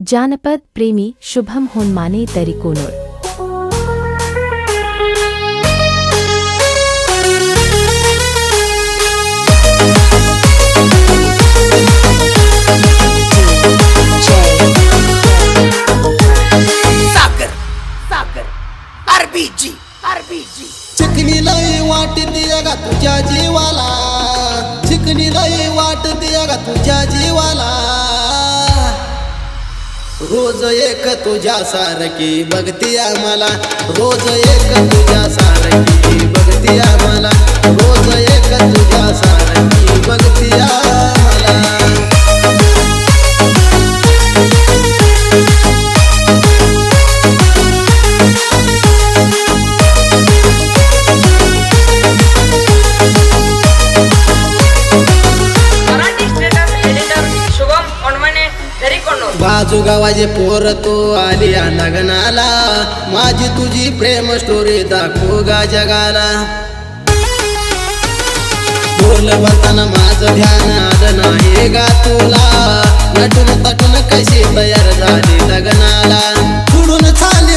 जानपद प्रेमी शुभम होनमाने तरी कोनोळ चिकनी लई वाट दिया तुझ्या जीवाला चिकनी लई वाट दिया गा तुझ्या जीवाला रोज एक तुझ्या सारखी बघती आम्हाला रोज एक तुझ्या सारखी बघती आम्हाला गावाचे पोर तो आली या लग्नाला माझी तुझी प्रेम स्टोरी दाखव गा जगाला. बोल बताना माझं ध्यान आलं नाही गा तुला. नटून तटून कशी तयार झाली लग्नाला. सोडून चाली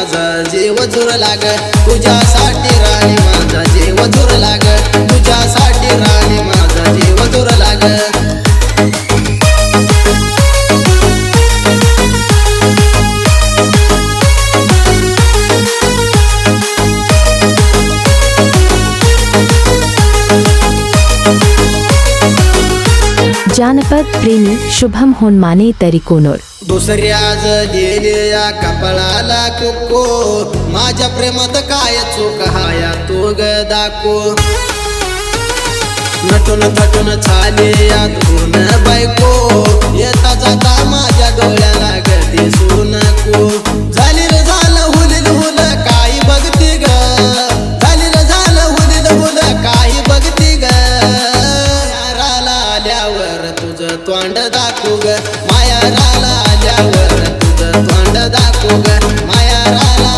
माझा जीव जुर लाग तुझ्यासाठी राणी माझा जीव जुर लाग तुझ्यासाठी राणी माझा जानपद प्रेमी शुभम होनमाने तरिकोनोर दुसऱ्याच दिलेल्या कपाळाला कुको माझ्या प्रेमात काय चुक हाया तो ग दाखो नटून थटून चाले या दोन बायको येता जाता माझ्या डोळ्याला गदी सुनको तुझं तोंड दाखवू ग माया राला आल्यावर तुझं तोंड दाखवू ग माया राला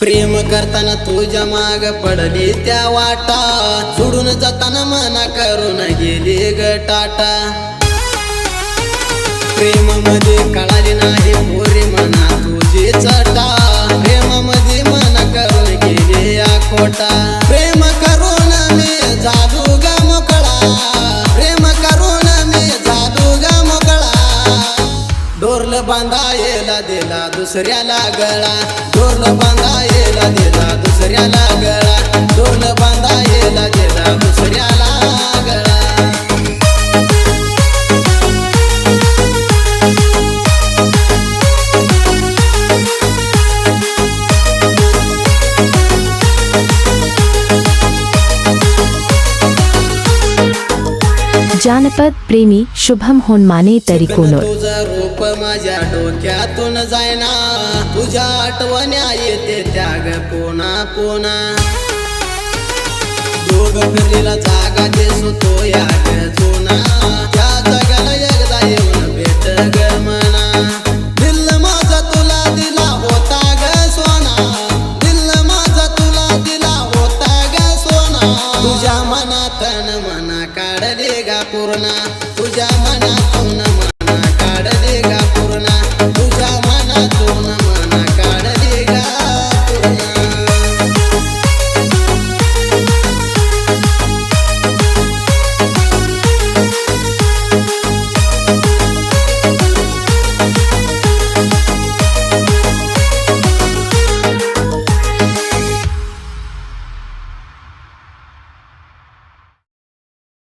प्रेम करताना तुझ्या माग पडली त्या वाटा. सोडून जाताना मना करून गेली ग टाटा. प्रेममध्ये कळाली नाही पोरी मना तुझी चटा. प्रेममध्ये मना करून गेली या खोटा. ढोल बांधायला दिला दुसऱ्याला गळा. ढोल बांधायला दिला दुसऱ्याला गळा. ढोल बांधायला दिला दुसऱ्याला जानपद प्रेमी शुभम होन माने तरी कोणोर रूप माझ्या डोक्यातून जायना तुझ्या आठवण्या येते त्याग पुन्हा पुन्हा दोघ जागा दिसतो या जुना.